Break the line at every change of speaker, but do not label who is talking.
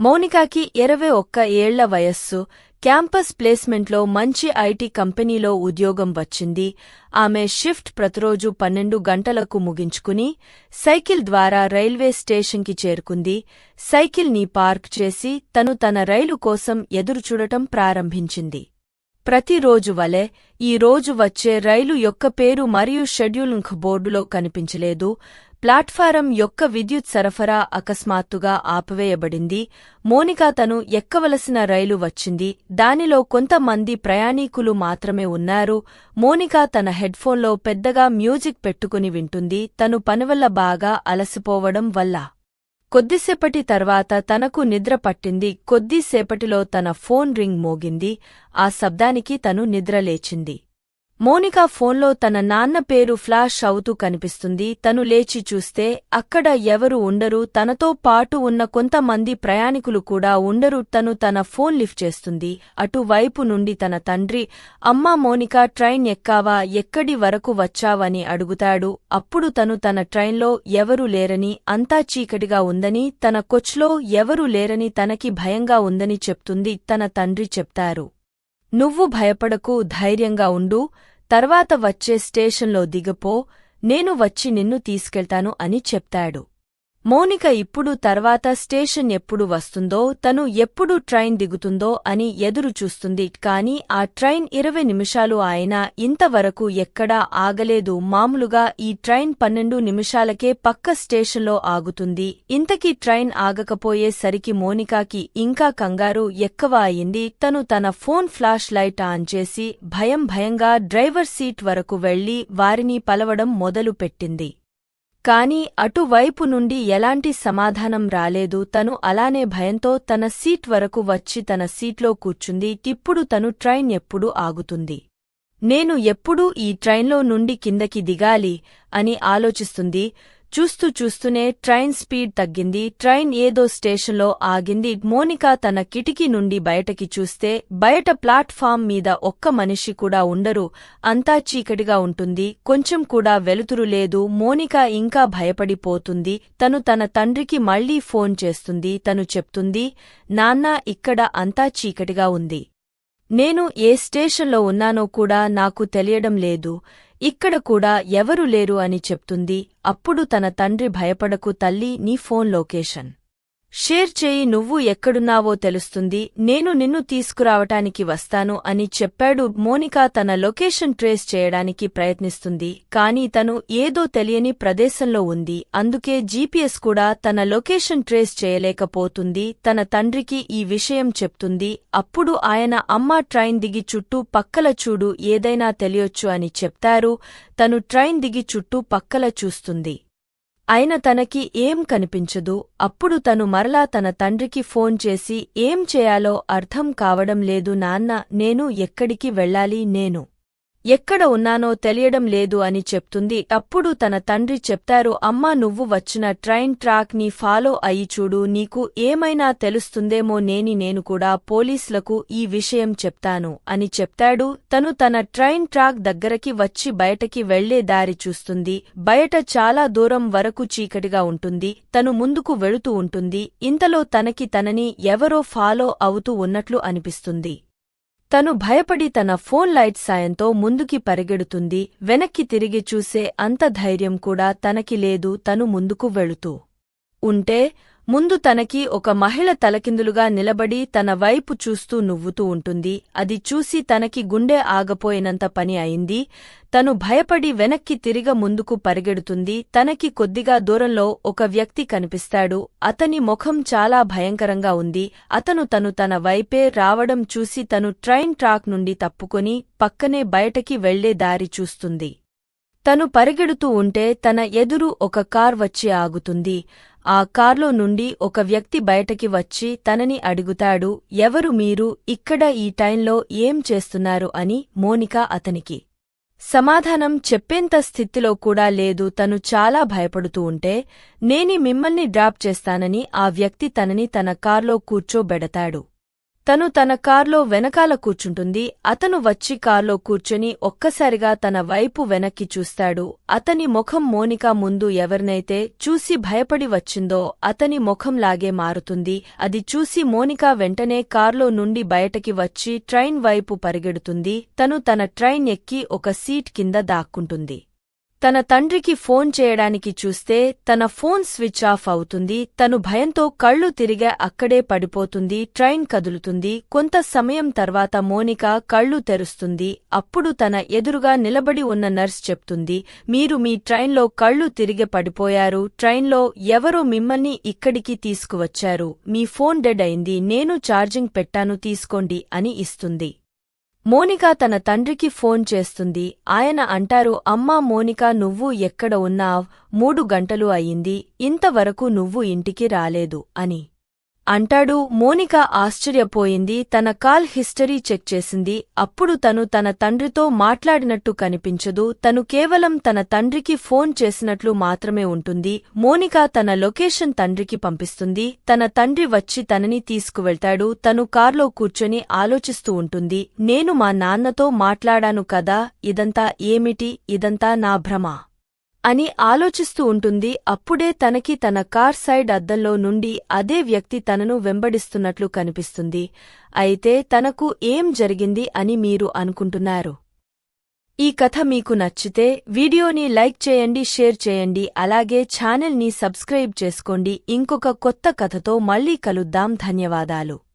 మౌనికాకి ఇరవై ఒక్క ఏళ్ళ వయస్సు. క్యాంపస్ ప్లేస్మెంట్లో మంచి ఐటీ కంపెనీలో ఉద్యోగం వచ్చింది. ఆమె షిఫ్ట్ ప్రతిరోజు పన్నెండు గంటలకు ముగించుకుని సైకిల్ ద్వారా రైల్వే స్టేషన్కి చేరుకుంది. సైకిల్ని పార్క్ చేసి తను తన రైలు కోసం ఎదురుచూడటం ప్రారంభించింది. ప్రతిరోజు వలె ఈ రోజు వచ్చే రైలు యొక్క పేరు మరియు షెడ్యూలింగ్ బోర్డులో కనిపించలేదు. ప్లాట్ఫారం యొక్క విద్యుత్ సరఫరా అకస్మాత్తుగా ఆపివేయబడింది. మోనికా తను ఎక్కవలసిన రైలు వచ్చింది. దానిలో కొంతమంది ప్రయాణీకులు మాత్రమే ఉన్నారు. మోనికా తన హెడ్ఫోన్లో పెద్దగా మ్యూజిక్ పెట్టుకుని వింటుంది. తను పనివల్ల బాగా అలసిపోవడం వల్ల. కొద్దిసేపటి తర్వాత తనకు నిద్ర పట్టింది. కొద్దిసేపటిలో తన ఫోన్ రింగ్ మోగింది. ఆ శబ్దానికి తను నిద్రలేచింది మోనికా ఫోన్లో తన నాన్న పేరు ఫ్లాష్ అవుతూ కనిపిస్తుంది. తను లేచి చూస్తే అక్కడ ఎవరు ఉండరు తనతో పాటు ఉన్న కొంతమంది ప్రయాణికులు కూడా ఉండరు. తను తన ఫోన్ లిఫ్ట్ చేస్తుంది. అటువైపు నుండి తన తండ్రి అమ్మా మోనికా ట్రైన్ ఎక్కావా? ఎక్కడి వరకు వచ్చావని అడుగుతాడు. అప్పుడు తను తన ట్రైన్లో ఎవరూ లేరని అంతా చీకటిగా ఉందని తన కొచ్లో ఎవరూ లేరని తనకి భయంగా ఉందని చెప్తుంది. తన తండ్రి చెప్తారు. నువ్వు భయపడకు ధైర్యంగా ఉండు. తర్వాత వచ్చే స్టేషన్లో దిగపో. నేను వచ్చి నిన్ను తీసుకెళ్తాను అని చెప్తాడు. మోనిక ఇప్పుడు తర్వాత స్టేషన్ ఎప్పుడు వస్తుందో తను ఎప్పుడు ట్రైన్ దిగుతుందో అని ఎదురు చూస్తుంది. కాని ఆ ట్రైన్ ఇరవై నిమిషాలు అయినా ఇంతవరకు ఎక్కడా ఆగలేదు. మామూలుగా ఈ ట్రైన్ పన్నెండు నిమిషాలకే పక్క స్టేషన్లో ఆగుతుంది. ఇంతకీ ట్రైన్ ఆగకపోయేసరికి మోనికాకి ఇంకా కంగారు ఎక్కువ అయింది. తను తన ఫోన్ ఫ్లాష్ లైట్ ఆన్ చేసి భయం భయంగా డ్రైవర్ సీట్ వరకు వెళ్ళి వారిని పలవడం మొదలుపెట్టింది. కాని అటువైపు నుండి ఎలాంటి సమాధానం రాలేదు. తను అలానే భయంతో తన సీట్ వరకు వచ్చి తన సీట్లో కూర్చుంది. ఇప్పుడు తను ట్రైన్ ఎప్పుడు ఆగుతుంది? నేను ఎప్పుడూ ఈ ట్రైన్లో నుండి కిందకి దిగాలి? అని ఆలోచిస్తుంది. చూస్తూ చూస్తూనే ట్రైన్ స్పీడ్ తగ్గింది. ట్రైన్ ఏదో స్టేషన్లో ఆగింది. మోనికా తన కిటికీ నుండి బయటకి చూస్తే బయట ప్లాట్ఫామ్ మీద ఒక్క మనిషి కూడా ఉండరు. అంతా చీకటిగా ఉంటుంది. కొంచెం కూడా వెలుతురు లేదు. మోనికా ఇంకా భయపడిపోతుంది. తను తన తండ్రికి మళ్ళీ ఫోన్ చేస్తుంది. తను చెప్తుంది నాన్నా ఇక్కడ అంతా చీకటిగా ఉంది. నేను ఏ స్టేషన్లో ఉన్నానో కూడా నాకు తెలియడం లేదు. ఇక్కడ కూడా ఎవరు లేరు అని చెప్తుంది అప్పుడు తన తండ్రి భయపడకు తల్లి నీ ఫోన్ లొకేషన్. షేర్ చేయి నువ్వు ఎక్కడున్నావో తెలుస్తుంది. నేను నిన్ను తీసుకురావటానికి వస్తాను అని చెప్పాడు మోనికా తన లొకేషన్ ట్రేస్ చేయడానికి ప్రయత్నిస్తుంది. కానీ తను ఏదో తెలియని ప్రదేశంలో ఉంది. అందుకే జీపీఎస్ కూడా తన లొకేషన్ ట్రేస్ చేయలేకపోతుంది. తన తండ్రికి ఈ విషయం చెప్తుంది. అప్పుడు ఆయన అమ్మ ట్రైన్ దిగి చుట్టూ పక్కల చూడు ఏదైనా తెలియొచ్చు అని చెప్తారు. తను ట్రైన్ దిగి చుట్టూ పక్కల చూస్తుంది. అయిన తనకి ఏం కనిపించదు అప్పుడు తను మరలా తన తండ్రికి ఫోన్ చేసి ఏం చేయాలో అర్థం కావడం లేదు నాన్న నేను ఎక్కడికి వెళ్ళాలి నేను ఎక్కడ ఉన్నానో తెలియడం లేదు అని చెప్తుంది. అప్పుడు తన తండ్రి చెప్తారు అమ్మా నువ్వు వచ్చిన ట్రైన్ ట్రాక్ని ఫాలో అయి చూడు నీకు ఏమైనా తెలుస్తుందేమో నేని నేను కూడా పోలీసులకు ఈ విషయం చెప్తాను అని చెప్తాడు. తను తన ట్రైన్ ట్రాక్ దగ్గరకి వచ్చి బయటకి వెళ్ళే దారి చూస్తుంది. బయట చాలా దూరం వరకు చీకటిగా ఉంటుంది. తను ముందుకు వెళుతూ ఉంటుంది. ఇంతలో తనకి తనని ఎవరో ఫాలో అవుతూ ఉన్నట్లు అనిపిస్తుంది. తను భయపడి తన ఫోన్ లైట్ సాయంతో ముందుకి పరిగెడుతుంది. వెనక్కి తిరిగి చూసే అంత ధైర్యం కూడా తనకి లేదు. తను ముందుకు వెళుతూ ఉంటే ముందు తనకి ఒక మహిళ తలకిందులుగా నిలబడి తన వైపు చూస్తూ నువ్వుతూ ఉంటుంది. అది చూసి తనకి గుండె ఆగపోయినంత పని అయింది. తను భయపడి వెనక్కి తిరిగ ముందుకు పరిగెడుతుంది. తనకి కొద్దిగా దూరంలో ఒక వ్యక్తి కనిపిస్తాడు. అతని ముఖం చాలా భయంకరంగా ఉంది. అతను తను తన వైపే రావడం చూసి తను ట్రైన్ ట్రాక్ నుండి తప్పుకొని పక్కనే బయటకి వెళ్ళే దారి చూస్తుంది. తను పరిగెడుతూ ఉంటే తన ఎదురు ఒక కార్ వచ్చి ఆగుతుంది. ఆ కార్లో నుండి ఒక వ్యక్తి బయటకి వచ్చి తనని అడుగుతాడు ఎవరు మీరు? ఇక్కడ ఈ టైంలో ఏం చేస్తున్నారు? అని మోనికా అతనికి. సమాధానం చెప్పేంత స్థితిలో కూడా లేదు. తను చాలా భయపడుతూ ఉంటే నేని మిమ్మల్ని డ్రాప్ చేస్తానని ఆ వ్యక్తి తనని తన కార్లో కూర్చోబెడతాడు. తను తన కార్లో వెనకాల కూర్చుంటుంది. అతను వచ్చి కార్లో కూర్చొని ఒక్కసారిగా తన వైపు వెనక్కి చూస్తాడు. అతని ముఖం మోనికా ముందు ఎవరినైతే చూసి భయపడి వచ్చిందో అతని ముఖంలాగే మారుతుంది. అది చూసి మోనికా వెంటనే కార్లో నుండి బయటకి వచ్చి ట్రైన్ వైపు పరిగెడుతుంది. తను తన ట్రైన్ ఎక్కి ఒక సీట్ కింద దాక్కుంటుంది. తన తండ్రికి ఫోన్ చేయడానికి చూస్తే తన ఫోన్ స్విచ్ ఆఫ్ అవుతుంది తను భయంతో కళ్ళు తిరిగే అక్కడే పడిపోతుంది ట్రైన్ కదులుతుంది. కొంత సమయం తర్వాత మోనిక కళ్ళు తెరుస్తుంది. అప్పుడు తన ఎదురుగా నిలబడి ఉన్న నర్స్ చెప్తుంది మీరు మీ ట్రైన్లో కళ్ళు తిరిగే పడిపోయారు. ట్రైన్లో ఎవరో మిమ్మల్ని ఇక్కడికి తీసుకువచ్చారు. మీ ఫోన్ డెడ్ అయింది. నేను ఛార్జింగ్ పెట్టాను తీసుకోండి అని ఇస్తుంది. మోనికా తన తండ్రికి ఫోన్ చేస్తుంది. ఆయన అంటారు అమ్మా మోనికా నువ్వు ఎక్కడ ఉన్నావ్? మూడు గంటలు అయింది ఇంతవరకు నువ్వు ఇంటికి రాలేదు అని. అంటాడు మోనిక ఆశ్చర్యపోయింది తన కాల్ హిస్టరీ చెక్ చేసింది అప్పుడు తను తన తండ్రితో మాట్లాడినట్టు కనిపించదు తను కేవలం తన తండ్రికి ఫోన్ చేసినట్లు మాత్రమే ఉంటుంది మోనిక తన లొకేషన్ తండ్రికి పంపిస్తుంది తన తండ్రి వచ్చి తనని తీసుకువెళ్తాడు తను కార్లో కూర్చొని ఆలోచిస్తూ ఉంటుంది నేను మా నాన్నతో మాట్లాడాను కదా ఇదంతా ఏమిటి ఇదంతా నా భ్రమ. అని ఆలోచిస్తూ ఉంటుంది. అప్పుడే తనకి తన కార్ సైడ్ అద్దంలో నుండి అదే వ్యక్తి తనను వెంబడిస్తున్నట్లు కనిపిస్తుంది. అయితే తనకు ఏం జరిగింది అని మీరు అనుకుంటున్నారు? ఈ కథ మీకు నచ్చితే వీడియోని లైక్ చేయండి షేర్ చేయండి. అలాగే ఛానల్ని సబ్స్క్రైబ్ చేసుకోండి. ఇంకొక కొత్త కథతో మళ్ళీ కలుద్దాం. ధన్యవాదాలు.